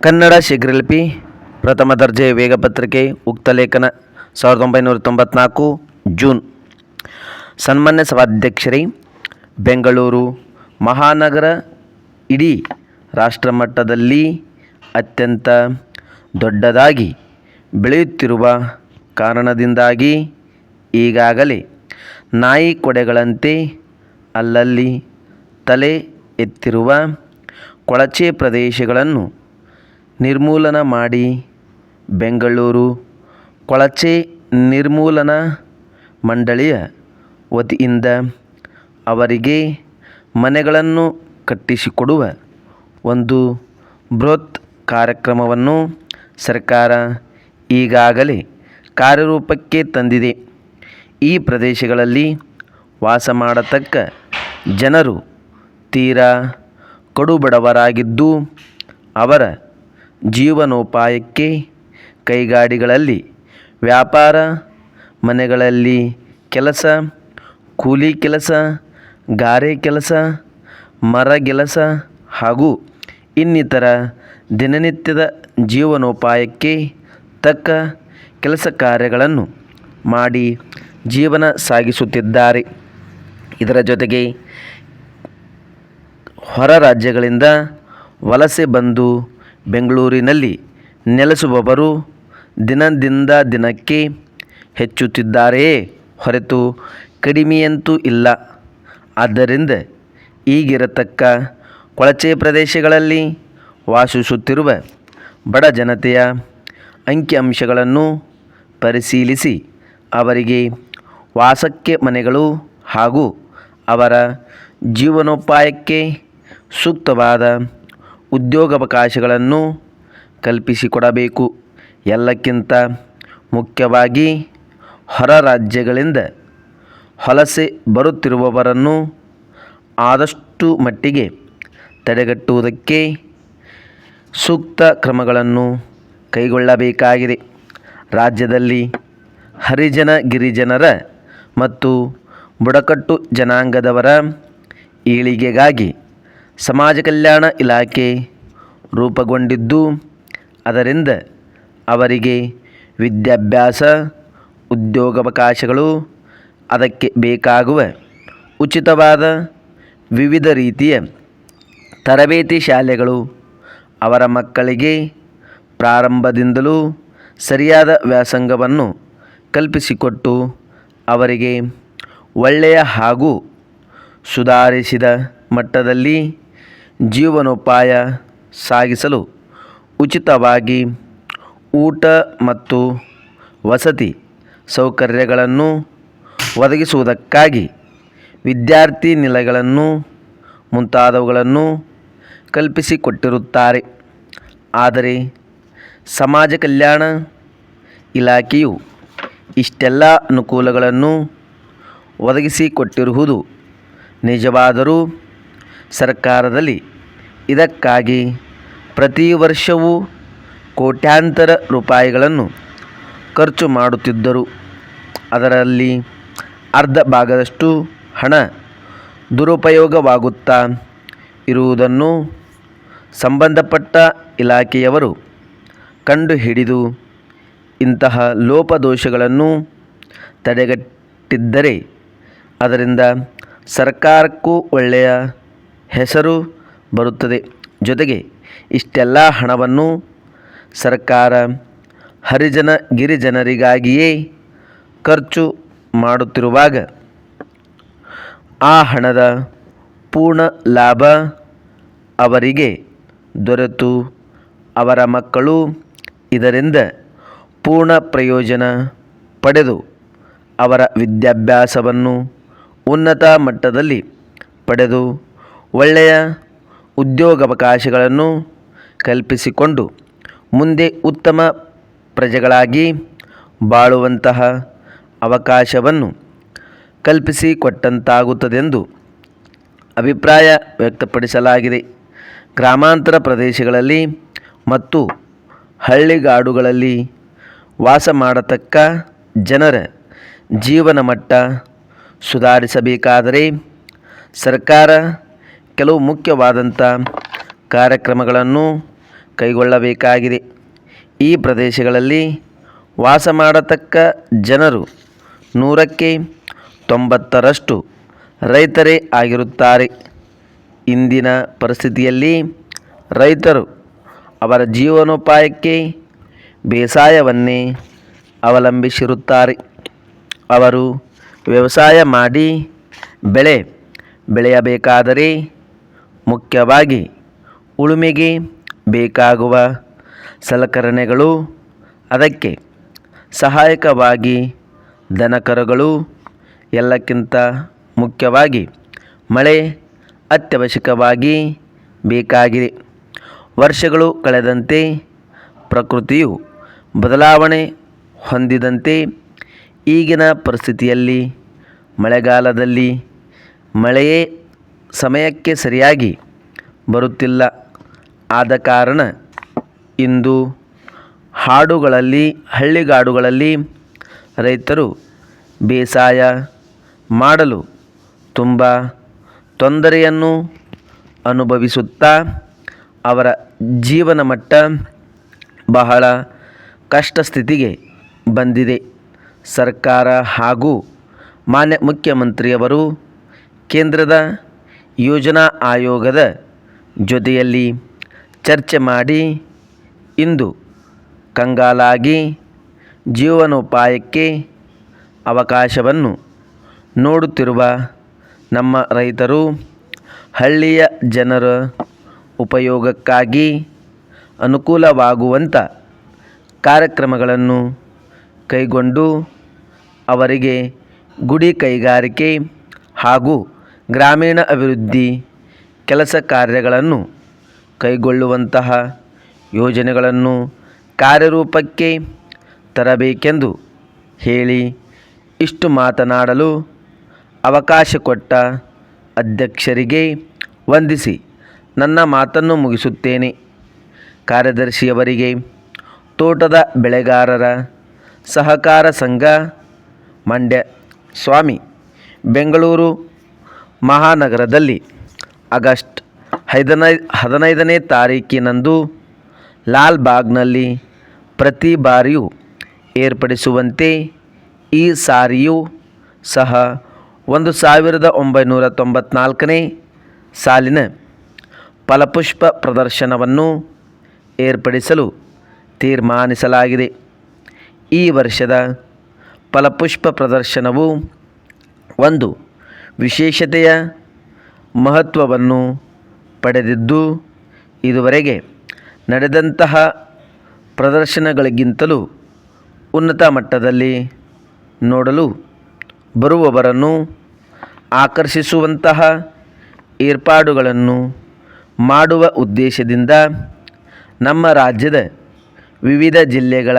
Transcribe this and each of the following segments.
ಕನ್ನಡ ಶೀಘ್ರಲಿಪಿ ಪ್ರಥಮ ದರ್ಜೆ ವೇಗಪತ್ರಿಕೆ ಉಕ್ತ ಲೇಖನ ಸಾವಿರದ ಒಂಬೈನೂರ ತೊಂಬತ್ನಾಲ್ಕು, ಜೂನ್. ಸನ್ಮಾನ್ಯ ಸಭಾಧ್ಯಕ್ಷರೇ, ಬೆಂಗಳೂರು ಮಹಾನಗರ ಇಡೀ ರಾಷ್ಟ್ರಮಟ್ಟದಲ್ಲಿ ಅತ್ಯಂತ ದೊಡ್ಡದಾಗಿ ಬೆಳೆಯುತ್ತಿರುವ ಕಾರಣದಿಂದಾಗಿ ಈಗಾಗಲೇ ನಾಯಿ ಕೊಡೆಗಳಂತೆ ಅಲ್ಲಲ್ಲಿ ತಲೆ ಎತ್ತಿರುವ ಕೊಳಚೆ ಪ್ರದೇಶಗಳನ್ನು ನಿರ್ಮೂಲನ ಮಾಡಿ ಬೆಂಗಳೂರು ಕೊಳಚೆ ನಿರ್ಮೂಲನಾ ಮಂಡಳಿಯ ವತಿಯಿಂದ ಅವರಿಗೆ ಮನೆಗಳನ್ನು ಕಟ್ಟಿಸಿಕೊಡುವ ಒಂದು ಬೃಹತ್ ಕಾರ್ಯಕ್ರಮವನ್ನು ಸರ್ಕಾರ ಈಗಾಗಲೇ ಕಾರ್ಯರೂಪಕ್ಕೆ ತಂದಿದೆ. ಈ ಪ್ರದೇಶಗಳಲ್ಲಿ ವಾಸ ಮಾಡತಕ್ಕ ಜನರು ತೀರಾ ಕಡುಬಡವರಾಗಿದ್ದು ಅವರ ಜೀವನೋಪಾಯಕ್ಕೆ ಕೈಗಾಡಿಗಳಲ್ಲಿ ವ್ಯಾಪಾರ, ಮನೆಗಳಲ್ಲಿ ಕೆಲಸ, ಕೂಲಿ ಕೆಲಸ, ಗಾರೆ ಕೆಲಸ ಮರಗೆಲಸ ಹಾಗೂ ಇನ್ನಿತರ ದಿನನಿತ್ಯದ ಜೀವನೋಪಾಯಕ್ಕೆ ತಕ್ಕ ಕೆಲಸ ಕಾರ್ಯಗಳನ್ನು ಮಾಡಿ ಜೀವನ ಸಾಗಿಸುತ್ತಿದ್ದಾರೆ. ಇದರ ಜೊತೆಗೆ ಹೊರ ರಾಜ್ಯಗಳಿಂದ ವಲಸೆ ಬಂದು ಬೆಂಗಳೂರಿನಲ್ಲಿ ನೆಲೆಸುವವರು ದಿನದಿಂದ ದಿನಕ್ಕೆ ಹೆಚ್ಚುತ್ತಿದ್ದಾರೆಯೇ ಹೊರತು ಕಡಿಮೆಯಂತೂ ಇಲ್ಲ. ಆದ್ದರಿಂದ ಈಗಿರತಕ್ಕ ಕೊಳಚೆ ಪ್ರದೇಶಗಳಲ್ಲಿ ವಾಸಿಸುತ್ತಿರುವ ಬಡ ಜನತೆಯ ಅಂಕಿಅಂಶಗಳನ್ನು ಪರಿಶೀಲಿಸಿ ಅವರಿಗೆ ವಾಸಕ್ಕೆ ಮನೆಗಳು ಹಾಗೂ ಅವರ ಜೀವನೋಪಾಯಕ್ಕೆ ಸೂಕ್ತವಾದ ಉದ್ಯೋಗಾವಕಾಶಗಳನ್ನು ಕಲ್ಪಿಸಿಕೊಡಬೇಕು. ಎಲ್ಲಕ್ಕಿಂತ ಮುಖ್ಯವಾಗಿ ಹೊರ ರಾಜ್ಯಗಳಿಂದ ವಲಸೆ ಬರುತ್ತಿರುವವರನ್ನು ಆದಷ್ಟು ಮಟ್ಟಿಗೆ ತಡೆಗಟ್ಟುವುದಕ್ಕೆ ಸೂಕ್ತ ಕ್ರಮಗಳನ್ನು ಕೈಗೊಳ್ಳಬೇಕಾಗಿದೆ. ರಾಜ್ಯದಲ್ಲಿ ಹರಿಜನ ಗಿರಿಜನರ ಮತ್ತು ಬುಡಕಟ್ಟು ಜನಾಂಗದವರ ಏಳಿಗೆಗಾಗಿ ಸಮಾಜ ಕಲ್ಯಾಣ ಇಲಾಖೆ ರೂಪುಗೊಂಡಿದ್ದು, ಅದರಿಂದ ಅವರಿಗೆ ವಿದ್ಯಾಭ್ಯಾಸ, ಉದ್ಯೋಗಾವಕಾಶಗಳು ಅದಕ್ಕೆ ಬೇಕಾಗುವ ಉಚಿತವಾದ ವಿವಿಧ ರೀತಿಯ ತರಬೇತಿ ಶಾಲೆಗಳು ಅವರ ಮಕ್ಕಳಿಗೆ ಪ್ರಾರಂಭದಿಂದಲೂ ಸರಿಯಾದ ವ್ಯಾಸಂಗವನ್ನು ಕಲ್ಪಿಸಿಕೊಟ್ಟು ಅವರಿಗೆ ಒಳ್ಳೆಯ ಹಾಗೂ ಸುಧಾರಿಸಿದ ಮಟ್ಟದಲ್ಲಿ ಜೀವನೋಪಾಯ ಸಾಗಿಸಲು ಉಚಿತವಾಗಿ ಊಟ ಮತ್ತು ವಸತಿ ಸೌಕರ್ಯಗಳನ್ನು ಒದಗಿಸುವುದಕ್ಕಾಗಿ ವಿದ್ಯಾರ್ಥಿ ನಿಲಯಗಳನ್ನು ಮುಂತಾದವುಗಳನ್ನು ಕಲ್ಪಿಸಿಕೊಟ್ಟಿರುತ್ತಾರೆ. ಆದರೆ ಸಮಾಜ ಕಲ್ಯಾಣ ಇಲಾಖೆಯು ಇಷ್ಟೆಲ್ಲ ಅನುಕೂಲಗಳನ್ನು ಒದಗಿಸಿಕೊಟ್ಟಿರುವುದು ನಿಜವಾದರೂ ಸರ್ಕಾರದಲ್ಲಿ. ಇದಕ್ಕಾಗಿ ಪ್ರತಿ ವರ್ಷವೂ ಕೋಟ್ಯಾಂತರ ರೂಪಾಯಿಗಳನ್ನು ಖರ್ಚು ಮಾಡುತ್ತಿದ್ದರು. ಅದರಲ್ಲಿ ಅರ್ಧ ಭಾಗದಷ್ಟು ಹಣ ದುರುಪಯೋಗವಾಗುತ್ತಾ ಇರುವುದನ್ನು ಸಂಬಂಧಪಟ್ಟ ಇಲಾಖೆಯವರು ಕಂಡುಹಿಡಿದು ಇಂತಹ ಲೋಪದೋಷಗಳನ್ನು ತಡೆಗಟ್ಟಿದ್ದರೆ ಅದರಿಂದ ಸರ್ಕಾರಕ್ಕೂ ಒಳ್ಳೆಯ ಹೆಸರು ಬರುತ್ತದೆ. ಜೊತೆಗೆ ಇಷ್ಟೆಲ್ಲ ಹಣವನ್ನು ಸರ್ಕಾರ ಹರಿಜನ ಗಿರಿಜನರಿಗಾಗಿಯೇ ಖರ್ಚು ಮಾಡುತ್ತಿರುವಾಗ ಆ ಹಣದ ಪೂರ್ಣ ಲಾಭ ಅವರಿಗೆ ದೊರೆತು. ಅವರ ಮಕ್ಕಳು ಇದರಿಂದ ಪೂರ್ಣ ಪ್ರಯೋಜನ ಪಡೆದು ಅವರ ವಿದ್ಯಾಭ್ಯಾಸವನ್ನು ಉನ್ನತ ಮಟ್ಟದಲ್ಲಿ ಪಡೆದು ಒಳ್ಳೆಯ ಉದ್ಯೋಗಾವಕಾಶಗಳನ್ನು ಕಲ್ಪಿಸಿಕೊಂಡು ಮುಂದೆ ಉತ್ತಮ ಪ್ರಜೆಗಳಾಗಿ ಬಾಳುವಂತಹ ಅವಕಾಶವನ್ನು ಕಲ್ಪಿಸಿಕೊಟ್ಟಂತಾಗುತ್ತದೆಂದು ಅಭಿಪ್ರಾಯ ವ್ಯಕ್ತಪಡಿಸಲಾಗಿದೆ. ಗ್ರಾಮಾಂತರ ಪ್ರದೇಶಗಳಲ್ಲಿ ಮತ್ತು ಹಳ್ಳಿಗಾಡುಗಳಲ್ಲಿ ವಾಸ ಮಾಡತಕ್ಕ ಜನರ ಜೀವನ ಮಟ್ಟ ಸುಧಾರಿಸಬೇಕಾದರೆ ಸರ್ಕಾರ ಕೆಲವು ಮುಖ್ಯವಾದಂಥ ಕಾರ್ಯಕ್ರಮಗಳನ್ನು ಕೈಗೊಳ್ಳಬೇಕಾಗಿದೆ. ಈ ಪ್ರದೇಶಗಳಲ್ಲಿ ವಾಸ ಮಾಡತಕ್ಕ ಜನರು ನೂರಕ್ಕೆ ತೊಂಬತ್ತರಷ್ಟು ರೈತರೇ ಆಗಿರುತ್ತಾರೆ. ಇಂದಿನ ಪರಿಸ್ಥಿತಿಯಲ್ಲಿ ರೈತರು ಅವರ ಜೀವನೋಪಾಯಕ್ಕೆ ಬೇಸಾಯವನ್ನೇ ಅವಲಂಬಿಸಿರುತ್ತಾರೆ. ಅವರು ವ್ಯವಸಾಯ ಮಾಡಿ ಬೆಳೆ ಬೆಳೆಯಬೇಕಾದರೆ ಮುಖ್ಯವಾಗಿ ಉಳುಮೆಗೆ ಬೇಕಾಗುವ ಸಲಕರಣೆಗಳು. ಅದಕ್ಕೆ ಸಹಾಯಕವಾಗಿ ದನಕರುಗಳು ಎಲ್ಲಕ್ಕಿಂತ ಮುಖ್ಯವಾಗಿ ಮಳೆ ಅತ್ಯವಶ್ಯಕವಾಗಿ ಬೇಕಾಗಿದೆ. ವರ್ಷಗಳು ಕಳೆದಂತೆ ಪ್ರಕೃತಿಯು ಬದಲಾವಣೆ ಹೊಂದಿದಂತೆ ಈಗಿನ ಪರಿಸ್ಥಿತಿಯಲ್ಲಿ ಮಳೆಗಾಲದಲ್ಲಿ ಮಳೆಯೇ ಸಮಯಕ್ಕೆ ಸರಿಯಾಗಿ ಬರುತ್ತಿಲ್ಲ. ಆದ ಕಾರಣ ಇಂದು ಹಾಡುಗಳಲ್ಲಿ, ಹಳ್ಳಿಗಾಡುಗಳಲ್ಲಿ ರೈತರು ಬೇಸಾಯ ಮಾಡಲು ತುಂಬ ತೊಂದರೆಯನ್ನು ಅನುಭವಿಸುತ್ತಾ ಅವರ ಜೀವನ ಮಟ್ಟ ಬಹಳ ಕಷ್ಟ ಸ್ಥಿತಿಗೆ ಬಂದಿದೆ. ಸರ್ಕಾರ ಹಾಗೂ ಮಾನ್ಯ ಮುಖ್ಯಮಂತ್ರಿಯವರು ಕೇಂದ್ರದ ಯೋಜನಾ ಆಯೋಗದ ಜೊತೆಯಲ್ಲಿ ಚರ್ಚೆ ಮಾಡಿ ಇಂದು ಕಂಗಾಲಾಗಿ ಜೀವನೋಪಾಯಕ್ಕೆ ಅವಕಾಶವನ್ನು ನೋಡುತ್ತಿರುವ ನಮ್ಮ ರೈತರು ಹಳ್ಳಿಯ ಜನರ ಉಪಯೋಗಕ್ಕಾಗಿ ಅನುಕೂಲವಾಗುವಂಥ ಕಾರ್ಯಕ್ರಮಗಳನ್ನು ಕೈಗೊಂಡು ಅವರಿಗೆ ಗುಡಿ ಕೈಗಾರಿಕೆ ಹಾಗೂ ಗ್ರಾಮೀಣ ಅಭಿವೃದ್ಧಿ ಕೆಲಸ ಕಾರ್ಯಗಳನ್ನು ಕೈಗೊಳ್ಳುವಂತಹ ಯೋಜನೆಗಳನ್ನು ಕಾರ್ಯರೂಪಕ್ಕೆ ತರಬೇಕೆಂದು ಹೇಳಿ ಇಷ್ಟು ಮಾತನಾಡಲು ಅವಕಾಶ ಕೊಟ್ಟ ಅಧ್ಯಕ್ಷರಿಗೆ ವಂದಿಸಿ ನನ್ನ ಮಾತನ್ನು ಮುಗಿಸುತ್ತೇನೆ. ಕಾರ್ಯದರ್ಶಿಯವರಿಗೆ ತೋಟದ ಬೆಳೆಗಾರರ ಸಹಕಾರ ಸಂಘ, ಮಂಡ್ಯ ಸ್ವಾಮಿ, ಬೆಂಗಳೂರು ಮಹಾನಗರದಲ್ಲಿ ಆಗಸ್ಟ್ ಐದನೈ, ಹದಿನೈದನೇ ತಾರೀಕಿನಂದು ಲಾಲ್ಬಾಗ್ನಲ್ಲಿ ಪ್ರತಿ ಬಾರಿಯೂ ಏರ್ಪಡಿಸುವಂತೆ ಈ ಸಾರಿಯೂ ಸಹ ಒಂದು ಸಾವಿರದ ಒಂಬೈನೂರ ತೊಂಬತ್ನಾಲ್ಕನೇ ಸಾಲಿನ ಫಲಪುಷ್ಪ ಪ್ರದರ್ಶನವನ್ನು ಏರ್ಪಡಿಸಲು ತೀರ್ಮಾನಿಸಲಾಗಿದೆ. ಈ ವರ್ಷದ ಫಲಪುಷ್ಪ ಪ್ರದರ್ಶನವು ಒಂದು ವಿಶೇಷತೆಯ ಮಹತ್ವವನ್ನು ಪಡೆದಿದ್ದು ಇದುವರೆಗೆ ನಡೆದಂತಹ ಪ್ರದರ್ಶನಗಳಿಗಿಂತಲೂ ಉನ್ನತ ಮಟ್ಟದಲ್ಲಿ ನೋಡಲು ಬರುವವರನ್ನು ಆಕರ್ಷಿಸುವಂತಹ ಏರ್ಪಾಡುಗಳನ್ನು ಮಾಡುವ ಉದ್ದೇಶದಿಂದ ನಮ್ಮ ರಾಜ್ಯದ ವಿವಿಧ ಜಿಲ್ಲೆಗಳ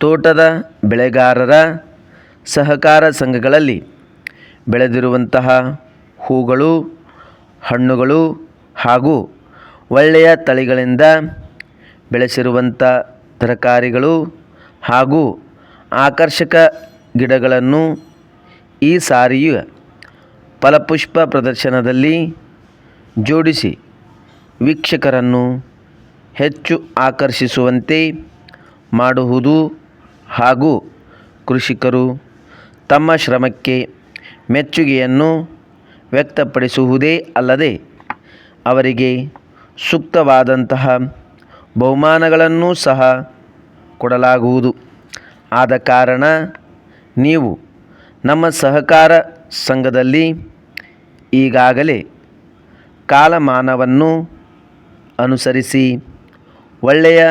ತೋಟದ ಬೆಳೆಗಾರರ ಸಹಕಾರ ಸಂಘಗಳಲ್ಲಿ ಬೆಳೆದಿರುವಂತಹ ಹೂಗಳು, ಹಣ್ಣುಗಳು ಹಾಗೂ ಒಳ್ಳೆಯ ತಳಿಗಳಿಂದ ಬೆಳೆಸಿರುವಂಥ ತರಕಾರಿಗಳು ಹಾಗೂ ಆಕರ್ಷಕ ಗಿಡಗಳನ್ನು ಈ ಸಾರಿಯ ಫಲಪುಷ್ಪ ಪ್ರದರ್ಶನದಲ್ಲಿ ಜೋಡಿಸಿ ವೀಕ್ಷಕರನ್ನು ಹೆಚ್ಚು ಆಕರ್ಷಿಸುವಂತೆ ಮಾಡುವುದು ಹಾಗೂ ಕೃಷಿಕರು ತಮ್ಮ ಶ್ರಮಕ್ಕೆ ಮೆಚ್ಚುಗೆಯನ್ನು ವ್ಯಕ್ತಪಡಿಸುವುದೇ ಅಲ್ಲದೆ ಅವರಿಗೆ ಸೂಕ್ತವಾದಂತಹ ಬಹುಮಾನಗಳನ್ನು ಸಹ ಕೊಡಲಾಗುವುದು. ಆದ ಕಾರಣ ನೀವು ನಮ್ಮ ಸಹಕಾರ ಸಂಘದಲ್ಲಿ ಈಗಾಗಲೇ ಕಾಲಮಾನವನ್ನು ಅನುಸರಿಸಿ ಒಳ್ಳೆಯ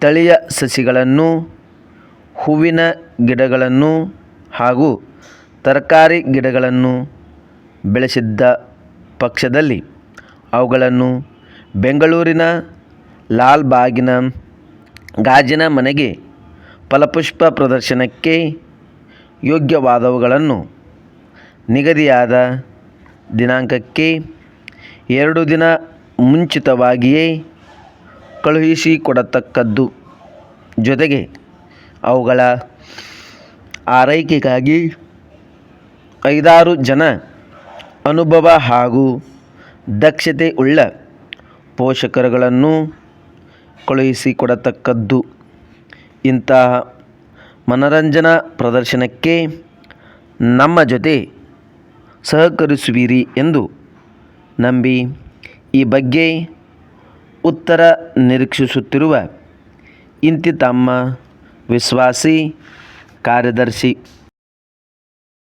ತಳಿಯ ಸಸಿಗಳನ್ನು, ಹೂವಿನ ಗಿಡಗಳನ್ನು ಹಾಗೂ ತರಕಾರಿ ಗಿಡಗಳನ್ನು ಬೆಳೆಸಿದ್ದ ಪಕ್ಷದಲ್ಲಿ ಅವುಗಳನ್ನು ಬೆಂಗಳೂರಿನ ಲಾಲ್ಬಾಗಿನ ಗಾಜಿನ ಮನೆಗೆ ಫಲಪುಷ್ಪ ಪ್ರದರ್ಶನಕ್ಕೆ ಯೋಗ್ಯವಾದವುಗಳನ್ನು ನಿಗದಿಯಾದ ದಿನಾಂಕಕ್ಕೆ ಎರಡು ದಿನ ಮುಂಚಿತವಾಗಿಯೇ ಕಳುಹಿಸಿಕೊಡತಕ್ಕದ್ದು. ಜೊತೆಗೆ ಅವುಗಳ ಆರೈಕೆಗಾಗಿ ಐದಾರು ಜನ ಅನುಭವ ಹಾಗೂ ದಕ್ಷತೆ ಉಳ್ಳ ಪೋಷಕರುಗಳನ್ನು ಕಳುಹಿಸಿಕೊಡತಕ್ಕದ್ದು. ಇಂತಹ ಮನರಂಜನಾ ಪ್ರದರ್ಶನಕ್ಕೆ ನಮ್ಮ ಜೊತೆ ಸಹಕರಿಸುವಿರಿ ಎಂದು ನಂಬಿ ಈ ಬಗ್ಗೆ ಉತ್ತರ ನಿರೀಕ್ಷಿಸುತ್ತಿರುವ ಇಂತಿ ತಮ್ಮ ವಿಶ್ವಾಸಿ ಕಾರ್ಯದರ್ಶಿ